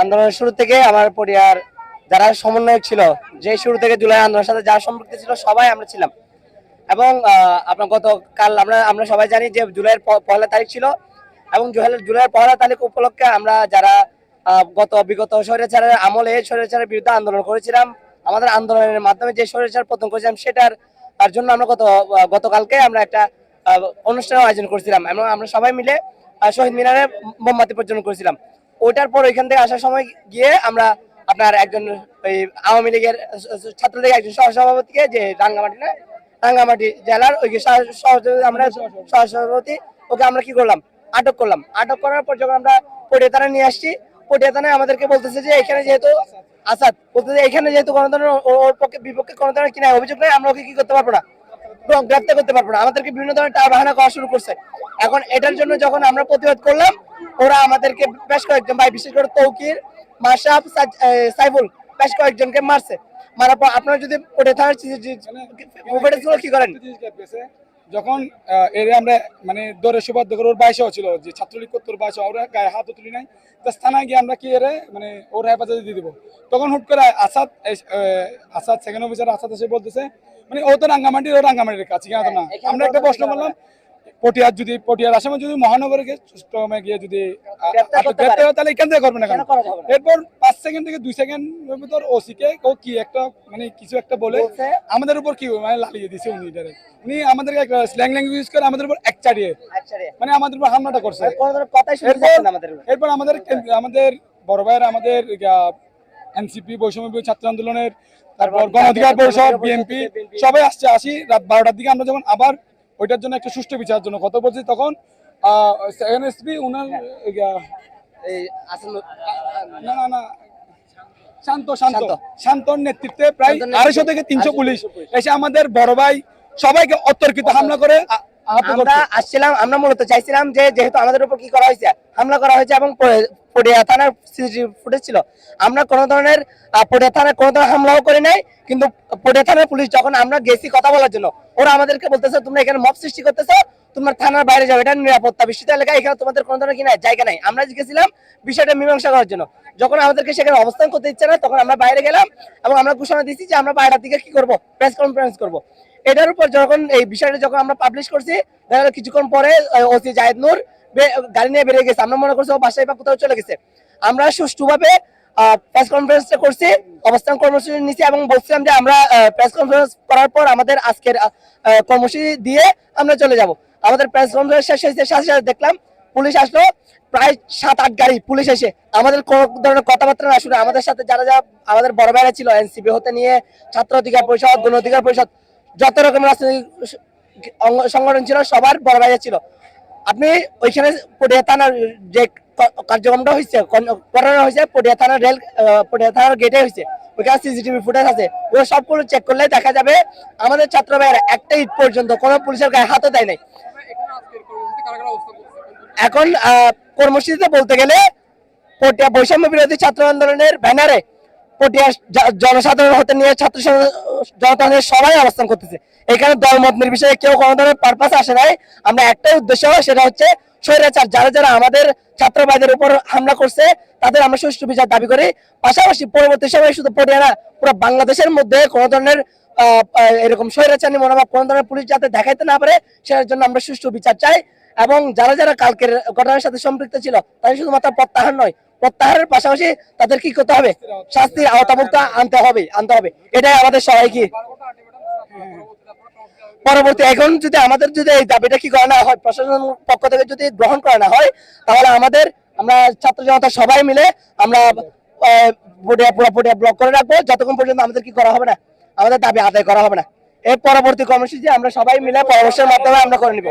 আন্দোলনের শুরু থেকে আমার পরিবার যারা সমন্বয়ক ছিল, যে শুরু থেকে জুলাই আন্দোলনের সাথে যারা সম্পৃক্ত ছিল, সবাই আমরা ছিলাম। এবং আপনার গতকাল আমরা আমরা সবাই জানি যে জুলাইয়ের পহেলা তারিখ ছিল এবং জুলাই- জুলাইয়ের পহেলা তারিখ উপলক্ষে আমরা যারা গত বিগত স্বৈরাচারের আমলে স্বৈরাচারের বিরুদ্ধে আন্দোলন করেছিলাম, আমাদের আন্দোলনের মাধ্যমে যে স্বৈরাচার পতন করেছিলাম, সেটার, তার জন্য আমরা গত গতকালকে আমরা একটা অনুষ্ঠানের আয়োজন করেছিলাম এবং আমরা সবাই মিলে শহীদ মিনারে মোমবাতি প্রজ্বলন করেছিলাম। ওইটার পর ওইখান থেকে আসার সময় গিয়ে আমরা আপনার একজন ওই আওয়ামী লীগের ছাত্রলীগের একজন সহসভাপতিকে যে রাঙ্গামাটি না, রাঙ্গামাটি জেলার ওই আমরা সহসভাপতি, ওকে আমরা কি করলাম? আটক করলাম। আটক করার পর যখন আমরা পটিয়া থানায় নিয়ে আসছি পটিয়া থানায় আমাদেরকে বলতেছে যে এখানে যেহেতু আসাদ, বলতেছে এখানে যেহেতু ধরনের ওর পক্ষে, বিপক্ষে ধরনের কিনা অভিযোগ নেই, আমরা ওকে কি করতে পারব না? গ্রেপ্তার করতে পারব না। আমাদেরকে বিভিন্ন ধরনের টাকা বাহানা করা শুরু করছে। এখন এটার জন্য যখন আমরা প্রতিবাদ করলাম, ওরা আমাদেরকে বেশ কয়েকজন, ভাই, বিশেষ করে তৌকির মাসাব সাইফুল, বেশ কয়েকজনকে মারছে। মারার পর আপনারা যদি থানার কি করেন? যখন এর আমরা মানে করে ওর বাইশেও ছিল, যে ছাত্রলীগ করতো ওর ওরা গায়ে হাত তুলি নাই। থানায় গিয়ে আমরা কি এরে মানে ওর হেফাজতে দিয়ে দিব। তখন হুট করে আসাদ আসাদ সেকেন্ড অফিসার আসাদ এসে বলতেছে মানে ও তো রাঙ্গামাটির ও রাঙ্গামাটির কাছে কেন না? আমরা একটা প্রশ্ন করলাম পটিয়ার যদি পটিয়ার আসামে যদি মহানগরে গিয়ে গিয়ে যদি গ্রেপ্তার। হয়, তাহলে এখান থেকে করবে না কেন? এরপর পাঁচ সেকেন্ড থেকে দুই সেকেন্ড ভিতর ওসি কে ও কি একটা মানে কিছু একটা বলে আমাদের উপর কি মানে লালিয়ে দিছে উনি ডাইরেক্ট উনি আমাদেরকে একটা স্ল্যাং ল্যাঙ্গুয়েজ ইউজ করে আমাদের উপর এক চাড়িয়ে আচ্ছা মানে আমাদের উপর হামলাটা করছে। আমাদের এরপর আমাদের আমাদের বড় ভাইয়ের আমাদের এনসিপি বৈষম্য ছাত্র আন্দোলনের তারপর গণ অধিকার পরিষদ বিএনপি সবাই আসছে আসি রাত বারোটার দিকে আমরা যখন আবার ওইটার জন্য একটা সুষ্ঠু বিচারের জন্য কথা বলছি তখন এনএসপি উনার আসল না না না শান্ত শান্ত শান্ত। শান্তর নেতৃত্বে প্রায় আড়াইশো থেকে তিনশো পুলিশ। এসে আমাদের বড় ভাই সবাইকে অতর্কিত হামলা করে আমরা আসছিলাম আমরা মূলত চাইছিলাম যে যেহেতু আমাদের উপর কি করা হয়েছে হামলা করা হয়েছে এবং পটিয়া থানার সিসিটিভি ফুটেজ ছিল। আমরা কোনো ধরনের পটিয়া থানায় কোনো ধরনের হামলাও করি নাই, কিন্তু পটিয়া থানার পুলিশ যখন আমরা গেছি কথা বলার জন্য, ওরা আমাদেরকে বলতেছে, তোমরা এখানে মব সৃষ্টি করতেছো, তোমরা থানার বাইরে যাও, এটা নিরাপত্তা বিস্তৃত এলাকা, এখানে তোমাদের কোনো ধরনের কি নাই, জায়গা নাই। আমরা গেছিলাম বিষয়টা মীমাংসা করার জন্য। যখন আমাদেরকে সেখানে অবস্থান করতে ইচ্ছে না তখন আমরা বাইরে গেলাম এবং আমরা ঘোষণা দিচ্ছি যে আমরা বাইরের দিকে কি করব প্রেস কনফারেন্স করব। এটার উপর যখন এই বিষয়টা যখন আমরা পাবলিশ করছি, দেখা কিছুক্ষণ পরে ওসি জাহিদ নূর গাড়ি নিয়ে বেরিয়ে গেছে। আমরা মনে করছি ও বাসায় বা কোথাও চলে গেছে। আমরা সুষ্ঠুভাবে প্রেস কনফারেন্সটা করছি, অবস্থান কর্মসূচি নিছি এবং বলছিলাম যে আমরা প্রেস কনফারেন্স করার পর আমাদের আজকের কর্মসূচি দিয়ে আমরা চলে যাব। আমাদের প্রেস কনফারেন্স শেষ হয়েছে, সাথে সাথে দেখলাম পুলিশ আসলো, প্রায় সাত, আট গাড়ি পুলিশ এসে। আমাদের কোনো ধরনের কথাবার্তা না শুনে আমাদের সাথে যারা যারা আমাদের বড় ভাইরা ছিল, এনসিপি হতে নিয়ে, ছাত্র অধিকার পরিষদ, গণ অধিকার পরিষদ, যত রকমের রাজনৈতিক সংগঠন ছিল, সবার বড় ভাইরা ছিল। আপনি ওইখানে পটিয়া থানার যে কার্যক্রমটা হয়েছে করানো হয়েছে পটিয়া থানার রেল পটিয়া থানার গেটে হয়েছে ওইখানে সিসিটিভি ফুটেজ আছে। ওগুলো সবগুলো চেক করলে দেখা যাবে আমাদের ছাত্র ভাইয়েরা একটা ঈদ পর্যন্ত কোনো পুলিশের গায়ে হাতও দেয় নাই। এখন কর্মসূচিতে বলতে গেলে পটিয়া বৈষম্য বিরোধী ছাত্র আন্দোলনের ব্যানারে পটিয়া জনসাধারণ হতে নিয়ে ছাত্র জনসাধারণের সবাই অবস্থান করতেছে। এখানে দলমত নির্বিশেষে কেউ কোনো ধরনের পারপাস আসে নাই। আমরা একটাই উদ্দেশ্য সেটা হচ্ছে স্বৈরাচার। যারা যারা আমাদের ছাত্র ভাইদের উপর হামলা করছে, তাদের আমরা সুষ্ঠু বিচার দাবি করি। পাশাপাশি পরবর্তী সময়ে শুধু পটিয়া না পুরো বাংলাদেশের মধ্যে কোনো ধরনের এরকম স্বৈরাচারী মনোভাব, কোনো ধরনের পুলিশ যাতে দেখাইতে না পারে, সেটার জন্য আমরা সুষ্ঠু বিচার চাই। এবং যারা যারা কালকের ঘটনার সাথে সম্পৃক্ত ছিল, তাদের শুধুমাত্র প্রত্যাহার নয় প্রত্যাহারের পাশাপাশি তাদের কি করতে হবে? শাস্তির আওতাভুক্ত আনতে হবে আনতে হবে। এটাই আমাদের সবাই কি পরবর্তী, এখন যদি আমাদের যদি এই দাবিটা কি করা না হয়, প্রশাসন পক্ষ থেকে যদি গ্রহণ করা না হয়, তাহলে আমাদের, আমরা ছাত্র জনতা সবাই মিলে আমরা ব্লক করে রাখব। যতক্ষণ পর্যন্ত আমাদের কি করা হবে না, আমাদের দাবি আদায় করা হবে না। এর পরবর্তী কর্মসূচি আমরা সবাই মিলে পরামর্শের মাধ্যমে আমরা করে নিব।